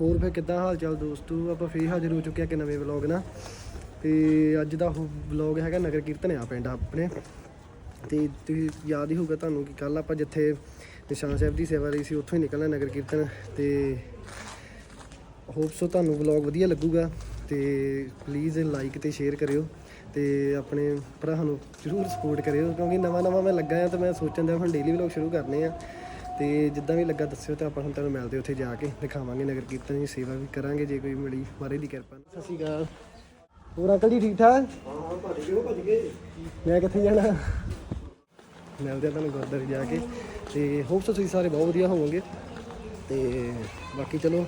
ਹੋਰ ਫਿਰ ਕਿੱਦਾਂ ਹਾਲ ਚਾਲ ਦੋਸਤੋ? ਆਪਾਂ ਫੇਰ ਹਾਜ਼ਰ ਹੋ ਚੁੱਕੇ ਆ ਕਿ ਨਵੇਂ ਵਲੌਗ ਨਾਲ। ਤੇ ਅੱਜ ਦਾ ਉਹ ਵਲੌਗ ਹੈਗਾ ਨਗਰ ਕੀਰਤਨ ਆ ਪਿੰਡ ਆਪਣੇ। ਤੇ ਤੁਸੀਂ ਯਾਦ ਹੀ ਹੋਊਗਾ ਤੁਹਾਨੂੰ ਕਿ ਕੱਲ ਆਪਾਂ ਜਿੱਥੇ ਨਿਸ਼ਾਨ ਸਾਹਿਬ ਦੀ ਸੇਵਾ ਲਈ ਸੀ, ਉੱਥੋਂ ਹੀ ਨਿਕਲਣਾ ਨਗਰ ਕੀਰਤਨ। ਤੇ ਹੋਪ ਸੋ ਤੁਹਾਨੂੰ ਵਲੌਗ ਵਧੀਆ ਲੱਗੂਗਾ। ਤੇ ਪਲੀਜ਼ ਲਾਈਕ ਤੇ ਸ਼ੇਅਰ ਕਰਿਓ। ਤੇ ਆਪਣੇ ਭਰਾ ਨੂੰ ਜ਼ਰੂਰ ਸਪੋਰਟ ਕਰਿਓ। ਕਿਉਂਕਿ ਨਵਾਂ ਨਵਾਂ ਮੈਂ ਲੱਗਾ ਆ ਤੇ ਮੈਂ ਸੋਚਣ ਦਾ ਹੁਣ ਡੇਲੀ ਵਲੌਗ ਸ਼ੁਰੂ ਕਰਨੇ ਆ। ਤੇ ਜਿੱਦਾਂ ਵੀ ਲੱਗਾ ਦੱਸਿਓ ਤੇ ਆਪਾਂ ਹੁਣ ਤੁਹਾਨੂੰ ਮਿਲਦੇ ਉੱਥੇ ਜਾ ਕੇ ਦਿਖਾਵਾਂਗੇ ਨਗਰ ਕੀਰਤਨ ਦੀ ਸੇਵਾ ਵੀ ਕਰਾਂਗੇ ਜੇ ਕੋਈ ਮਿਲੀ ਮਾਰੇ ਦੀ ਕਿਰਪਾ। ਨਾਲ। ਸਤਿ ਸ਼੍ਰੀ ਅਕਾਲ। ਹੋਰ ਅੰਕਲ ਜੀ ਠੀਕ ਠਾਕ? ਹਾਂ ਭੱਜ ਗਏ ਭੱਜ ਗਏ ਮੈਂ ਕਿੱਥੇ ਜਾਣਾ? ਮਿਲਦੇ ਆ ਤੁਹਾਨੂੰ ਗੁਰਦੁਆਰੇ ਜਾ ਕੇ ਤੇ ਹੋਪ ਸੋ ਤੁਸੀਂ ਸਾਰੇ ਬਹੁਤ ਵਧੀਆ ਹੋਵੋਗੇ। ਤੇ ਬਾਕੀ ਚਲੋ।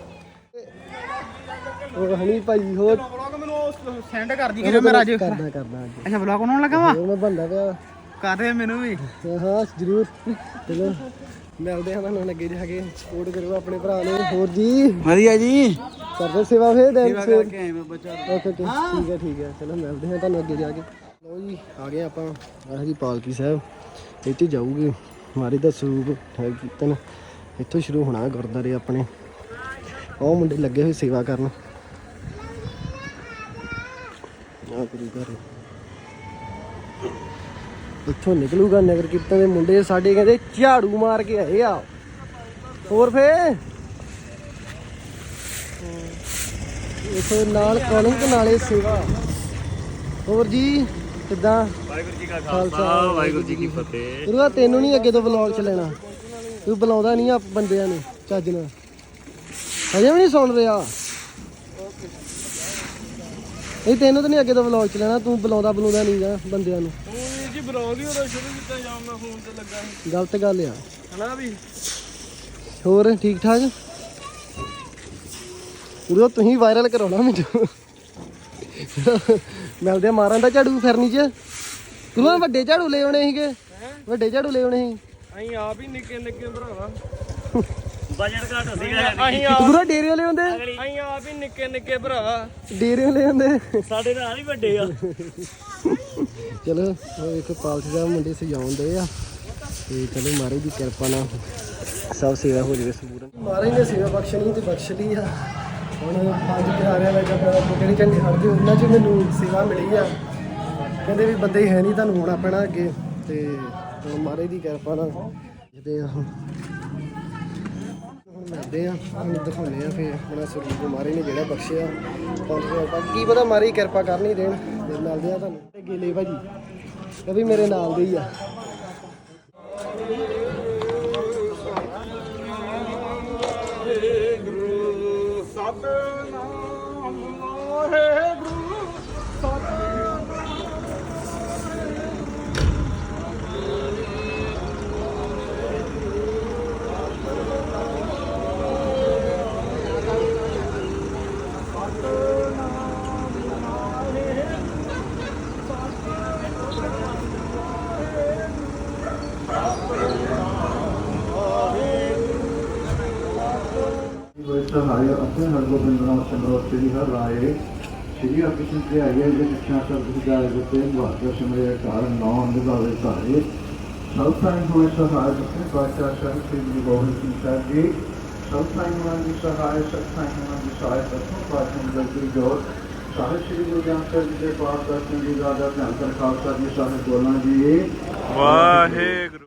ਹੋਰ ਹਣੀ ਭਾਈ ਹੋਰ? ਵਲੌਗ ਮੈਨੂੰ ਸੈਂਡ ਕਰ ਦੀ ਕਿ ਮੇਰਾ ਅੱਜ। ਕਰਦਾ ਕਰਦਾ ਅੱਜ। ਅੱਛਾ ਵਲੌਗ ਬਣਾਉਣ ਲੱਗਾ ਵਾ? ਮੈਂ ਬੰਦਾ ਪਿਆ। ਕਰ ਮੈਨੂੰ ਵੀ। ਹਾਂ ਜ਼ਰੂਰ। ਚਲੋ। ਮਿਲਦੇ ਹਾਂ ਤੁਹਾਨੂੰ ਅੱਗੇ ਜਾ ਕੇ। ਸਪੋਰਟ ਕਰੋ ਆਪਣੇ ਭਰਾ ਨੂੰ। ਹੋਰ ਜੀ? ਵਧੀਆ ਜੀ। ਕਰਦੇ ਸੇਵਾ ਫੇਰ ਦਿਨ ਸੇਵਾ ਕਰਕੇ ਆਏ ਮੈਂ ਬੱਚਾ। ਓਕੇ ਠੀਕ ਹੈ ਠੀਕ ਹੈ। ਚਲੋ ਮਿਲਦੇ ਹਾਂ ਤੁਹਾਨੂੰ ਅੱਗੇ ਜਾ ਕੇ। ਲਓ ਜੀ ਆ ਗਏ ਆਪਾਂ। ਆਹ ਜੀ ਪਾਲਕੀ ਸਾਹਿਬ। ਇੱਥੇ ਜਾਊਗੀ। ਮਾਰੀ ਦਾ ਸਰੂਪ ਹੈ ਕੀਰਤਨ। ਇੱਥੋਂ ਸ਼ੁਰੂ ਹੋਣਾ ਗੁਰਦਾਰੇ ਆਪਣੇ। ਉਹ ਮੁੰਡੇ ਲੱਗੇ ਹੋਏ ਸੇਵਾ ਕਰਨ। ਆ ਗੁਰੂ ਘਰ। ਇੱਥੋਂ ਨਿਕਲੂਗਾ ਨਗਰ ਕੀਰਤਨ ਦੇ ਮੁੰਡੇ ਸਾਡੇ ਕਹਿੰਦੇ ਝਾੜੂ ਮਾਰ ਕੇ ਆਏ ਆ। ਹੋਰ ਫੇ? ਇਥੇ ਨਾਲ ਕਲਿੰਕ ਨਾਲੇ ਸੇਵਾ। ਹੋਰ ਜੀ ਕਿੱਦਾਂ? ਵਾਹਿਗੁਰੂ ਜੀ ਕਾ ਖਾਲਸਾ, ਖਾਲਸਾ ਵਾਹਿਗੁਰੂ ਜੀ ਕੀ ਫਤਿਹ। ਗੁਰੂਆ ਤੈਨੂੰ ਨਹੀਂ ਅੱਗੇ ਤੋਂ ਵਲੌਗ ਚ ਲੈਣਾ। ਤੂੰ ਬੁਲਾਉਂਦਾ ਨਹੀਂ ਆ ਬੰਦਿਆਂ ਨੂੰ ਚੱਜ ਨਾਲ। ਹਜੇ ਵੀ ਨਹੀਂ ਸੁਣ ਰਿਹਾ। ਇਹ ਤੈਨੂੰ ਤਾਂ ਨਹੀਂ ਅੱਗੇ ਤੋਂ ਵਲੌਗ ਚ ਲੈਣਾ ਤੂੰ ਬੁਲਾਉਂਦਾ ਬੁਲਾਉਂਦਾ ਨਹੀਂ ਗਾ ਬੰਦਿਆਂ ਨੂੰ। ਹੁਣ ਜੀ ਬਲੌਗ ਹੀ ਉਦੋਂ ਸ਼ੁਰੂ ਕੀਤਾ ਜਾਂ ਮੈਂ ਫੋਨ ਤੇ ਲੱਗਾ ਸੀ। ਗਲਤ ਗੱਲ ਆ। ਹਨਾ ਵੀ? ਹੋਰ ਠੀਕ ਠਾਕ? ਗੁਰੂ ਤੁਸੀਂ ਵਾਇਰਲ ਕਰਾਉਣਾ ਮੈਨੂੰ। ਮਿਲਦੇ ਆ ਮਾਰਨ ਦਾ ਝਾੜੂ ਫਿਰਨੀ ਚ ਗੁਰੂ ਵੱਡੇ ਝਾੜੂ ਲੈ ਆਉਣੇ ਸੀਗੇ। ਵੱਡੇ ਝਾੜੂ ਲੈ ਆਉਣੇ ਸੀ। ਅਸੀਂ ਆਪ ਹੀ ਨਿੱਕੇ ਨਿੱਕੇ ਭਰਾਵਾ। ਬਜਟ ਘੱਟ ਸੀਗਾ ਅਸੀਂ ਗੁਰੂ ਡੇਰੇ ਲੈ ਆਉਂਦੇ। ਅਸੀਂ ਆਪ ਹੀ ਨਿੱਕੇ ਨਿੱਕੇ ਭਰਾਵਾ। ਡੇਰੇ ਲੈ ਆਉਂਦੇ। ਸਾਡੇ ਨਾਲ ਹੀ ਵੱਡੇ ਆ। ਚਲੋ, ਉਹ ਵੇਖੋ, ਪਾਲਸੀ ਸਾਹਿਬ ਮੁੰਡੇ ਸਜਾਉਂਦੇ ਆ। ਤੇ ਚਲੋ, ਮਹਾਰਾਜ ਦੀ ਕਿਰਪਾ ਨਾਲ ਸਭ ਸੇਵਾ ਹੋ ਜਾਵੇ ਸੰਪੂਰਨ। ਮਹਾਰਾਜ ਨੇ ਸੇਵਾ ਬਖਸ਼ਣੀ ਤੇ ਬਖਸ਼ ਲਈ ਆ। ਹੁਣ ਪੰਜ ਪਿਆਰਿਆਂ ਦਾ ਜਦੋਂ ਜਿਹੜੀ ਝੰਡੀ ਹੜਦੇ ਉਹਨਾਂ ਚ ਮੈਨੂੰ ਸੇਵਾ ਮਿਲੀ ਆ। ਕਹਿੰਦੇ ਵੀ ਬੰਦੇ ਹੀ ਹੈ ਨਹੀਂ, ਤੁਹਾਨੂੰ ਹੋਣਾ ਪੈਣਾ ਅੱਗੇ। ਤੇ ਹੁਣ ਮਹਾਰਾਜ ਦੀ ਕਿਰਪਾ ਨਾਲ ਜਿਹਦੇ ਹੁਣ। ਮਿਲਦੇ ਆ, ਹੁਣ ਦਿਖਾਉਂਦੇ ਆ ਫਿਰ ਆਪਣਾ ਸਰੂਪ ਮਾਰੇ ਨੇ ਜਿਹੜਾ ਬਖਸ਼ਿਆ ਬਾਕੀ ਕੀ ਪਤਾ ਮਹਾਰਾਜ ਕਿਰਪਾ ਕਰਨੀ ਦੇਣ। ਮਿਲਦੇ ਆ ਤੁਹਾਨੂੰ। ਤੇ ਭਾਜੀ ਇਹ ਵੀ ਮੇਰੇ ਨਾਲ ਦੇ ਹੀ ਆ। ਹਰਗੋਬਿੰਦ ਨਾਮ ਸ੍ਰੀ ਹਰਿ ਰਾਏ ਸ੍ਰੀ ਅਕਿਸ਼ਨ ਤੇ ਆਏ ਜੇ ਸਿੱਖਿਆ ਸਭ ਸੁਝਾਏ ਦਿੱਤੇ ਵਾਕਿਆ ਸਮਰੇ ਕਾਰਨ ਨੌ ਨਿਭਾਵੇ ਸਾਰੇ। ਸਭ ਹੋਏ ਸਹਾਇ ਦਿੱਤੇ ਬਾਚਾ ਸਾਹਿਬ ਸ੍ਰੀ ਗੁਰੂ ਗੋਬਿੰਦ ਸਿੰਘ ਸਾਹਿਬ ਜੀ। ਸਭ ਸਾਈਂ ਹੋਣ ਦੀ ਸਹਾਇ ਸਭ ਸਾਈਂ ਦੀ ਸਹਾਇ ਦਸੋਂ ਪਾਤਸ਼ਾਹ ਦੀ ਗਲਤੀ ਸਾਹਿਬ ਸ੍ਰੀ ਗੁਰੂ ਗ੍ਰੰਥ ਸਾਹਿਬ ਜੀ ਦੇ ਪਾਠ ਦਰਸ਼ਨ ਦੀ ਰਾਜਾ ਧਿਆਨ ਕਰ ਖਾਲਸਾ ਜੀ ਸਾਹਿਬ ਬੋਲਣਾ ਜੀ। ਵਾਹਿਗੁਰੂ।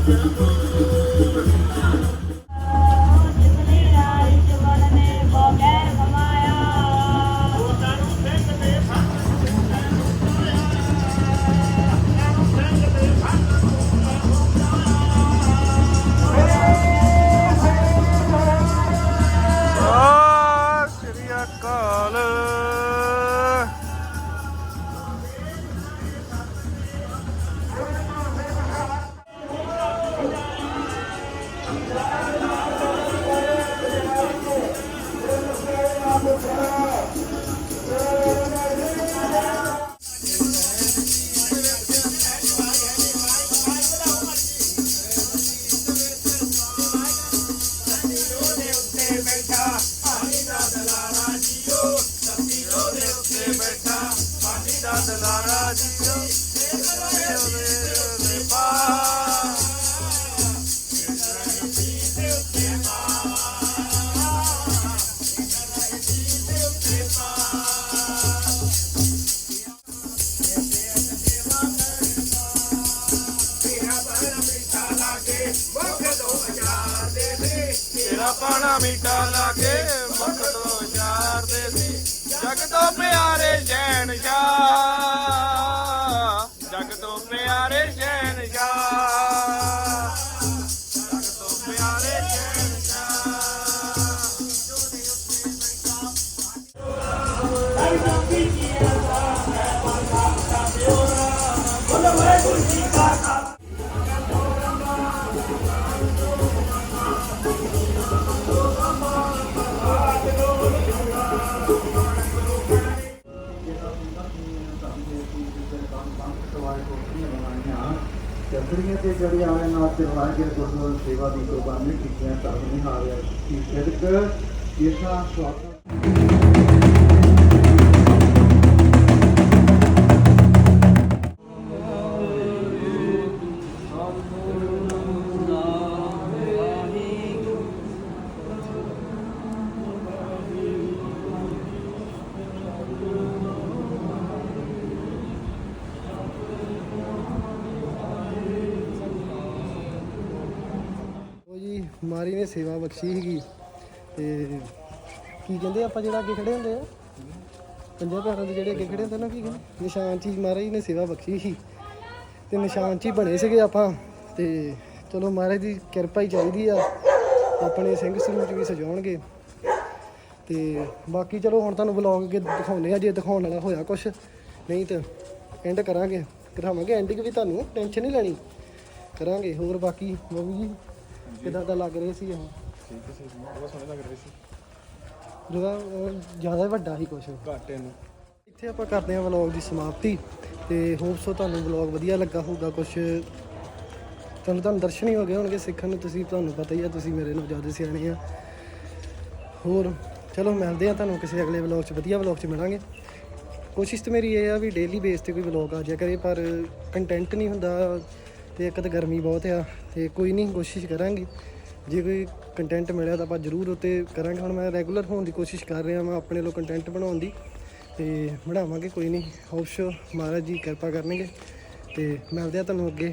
ਤੇਰਾ ਪਾਣਾ ਮੀਠਾ ਲਾਗੇ ਮੁਖ ਤੋਂ ਯਾਰ ਦੇ ਸੀ ਜਗ ਤੋਂ ਪਿਆਰੇ ਜੈਨ ਸ਼ਾਹ ਚੰਦਰੀਆਂ ਤੇ ਜਿਹੜੀ ਆਵੇ ਨਾਲ ਚਰਵਾਏ ਕੇ ਗੁਰਦੁਆਰਾ ਸੇਵਾ ਦੀ ਕੁਰਬਾਨੀ ਕੀਤੀਆਂ ਧਰਮ ਨਹੀਂ ਹਾਰਿਆ ਕੀ ਸਿਦਕ ਇਸਾ ਸਵਾਗਤ ਮਾਰੀ ਨੇ ਸੇਵਾ ਬਖਸ਼ੀ ਸੀਗੀ। ਤੇ ਕੀ ਕਹਿੰਦੇ ਆਪਾਂ ਜਿਹੜਾ ਅੱਗੇ ਖੜੇ ਹੁੰਦੇ ਆ, ਪੰਜਾਂ ਪਿਆਰਾਂ ਦੇ ਜਿਹੜੇ ਅੱਗੇ ਖੜੇ ਹੁੰਦੇ ਨਾ, ਕੀ ਕਹਿੰਦੇ? ਨਿਸ਼ਾਨ ਚੀਜ਼ ਮਹਾਰਾਜ ਨੇ ਸੇਵਾ ਬਖਸ਼ੀ ਸੀ। ਤੇ ਨਿਸ਼ਾਨ ਚ ਹੀ ਬਣੇ ਸੀਗੇ ਆਪਾਂ। ਤੇ ਚਲੋ ਮਹਾਰਾਜ ਦੀ ਕਿਰਪਾ ਹੀ ਚਾਹੀਦੀ ਆ, ਆਪਣੇ ਸਿੰਘ ਸਰੂਪ ਵੀ ਸਜਾਉਣਗੇ। ਤੇ ਬਾਕੀ ਚਲੋ ਹੁਣ ਤੁਹਾਨੂੰ ਵਲੌਗ ਅੱਗੇ ਦਿਖਾਉਂਦੇ ਆ, ਜੇ ਦਿਖਾਉਣ ਵਾਲਾ ਹੋਇਆ ਕੁਛ, ਨਹੀਂ ਤਾਂ ਐਂਡ ਕਰਾਂਗੇ। ਕਰਾਵਾਂਗੇ ਐਂਡਿੰਗ ਵੀ ਤੁਹਾਨੂੰ ਟੈਨਸ਼ਨ ਨਹੀਂ ਲੈਣੀ। ਕਰਾਂਗੇ, ਹੋਰ ਬਾਕੀ, ਬਾਬੂ ਜੀ? ਕਿਦਾਂ ਦਾ ਲੱਗ ਰਿਹਾ ਸੀ ਉਹ ਠੀਕ ਸੀ ਬਹੁਤ ਸੋਹਣੇ ਲੱਗ ਰਹੇ ਸੀ। ਜਿਹੜਾ ਜ਼ਿਆਦਾ ਹੀ ਵੱਡਾ ਸੀ ਕੁਛ। ਘਾਟੇ ਨੂੰ ਇੱਥੇ ਆਪਾਂ ਕਰਦੇ ਹਾਂ ਵਲੌਗ ਦੀ ਸਮਾਪਤੀ ਤੇ ਹੋਪ ਸੋ ਤੁਹਾਨੂੰ ਵਲੌਗ ਵਧੀਆ ਲੱਗਾ ਹੋਊਗਾ ਕੁਝ ਤੁਹਾਨੂੰ ਤੁਹਾਨੂੰ ਦਰਸ਼ਨ ਹੀ ਹੋ ਗਏ ਹੋਣਗੇ ਸਿੱਖਣ ਨੂੰ ਤੁਸੀਂ ਤੁਹਾਨੂੰ ਪਤਾ ਹੀ ਆ ਤੁਸੀਂ ਮੇਰੇ ਨਾਲੋਂ ਜ਼ਿਆਦਾ ਸਿਆਣੇ ਆ। ਹੋਰ ਚਲੋ ਮਿਲਦੇ ਆ ਤੁਹਾਨੂੰ ਕਿਸੇ ਅਗਲੇ ਵਲੌਗ 'ਚ ਵਧੀਆ ਵਲੌਗ 'ਚ ਮਿਲਾਂਗੇ। ਕੋਸ਼ਿਸ਼ ਤੇ ਮੇਰੀ ਇਹ ਆ ਵੀ ਡੇਲੀ ਬੇਸ ਤੇ ਕੋਈ ਵਲੌਗ ਆ ਜਾਇਆ ਕਰੇ ਪਰ ਕੰਟੈਂਟ ਨਹੀਂ ਹੁੰਦਾ। ਤੇ ਇੱਕ ਤਾਂ ਗਰਮੀ ਬਹੁਤ ਆ ਤੇ ਕੋਈ ਨਹੀਂ, ਕੋਸ਼ਿਸ਼ ਕਰਾਂਗੇ। ਜੇ ਕੋਈ ਕੰਟੈਂਟ ਮਿਲਿਆ ਤਾਂ ਆਪਾਂ ਜ਼ਰੂਰ ਉੱਤੇ ਕਰਾਂਗੇ। ਹੁਣ ਮੈਂ ਰੈਗੂਲਰ ਹੋਣ ਦੀ ਕੋਸ਼ਿਸ਼ ਕਰ ਰਿਹਾ ਮੈਂ ਆਪਣੇ ਲੋ ਕੰਟੈਂਟ ਬਣਾਉਣ ਦੀ ਤੇ ਬਣਾਵਾਂਗੇ, ਕੋਈ ਨਹੀਂ। ਹੋਪਸ ਮਹਾਰਾਜ ਜੀ ਕਿਰਪਾ ਕਰਨਗੇ ਤੇ ਮਿਲਦੇ ਆ ਤੁਹਾਨੂੰ ਅੱਗੇ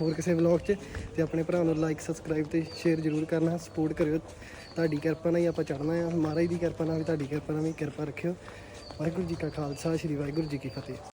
ਹੋਰ ਕਿਸੇ ਵਲੌਗ 'ਚ ਤੇ ਆਪਣੇ ਭਰਾ ਨੂੰ ਲਾਈਕ ਸਬਸਕ੍ਰਾਈਬ ਤੇ ਸ਼ੇਅਰ ਜ਼ਰੂਰ ਕਰਨਾ ਸਪੋਰਟ ਕਰਿਓ। ਤੁਹਾਡੀ ਕਿਰਪਾ ਨਾਲ ਹੀ ਆਪਾਂ ਚੜ੍ਹਨਾ ਆ। ਮਹਾਰਾਜ ਦੀ ਕਿਰਪਾ ਨਾਲ ਵੀ, ਤੁਹਾਡੀ ਕਿਰਪਾ ਨਾਲ ਵੀ ਕਿਰਪਾ ਰੱਖਿਓ। ਵਾਹਿਗੁਰੂ ਜੀ ਕਾ ਖਾਲਸਾ, ਸ੍ਰੀ ਵਾਹਿਗੁਰੂ ਜੀ ਕੀ ਫਤਿਹ।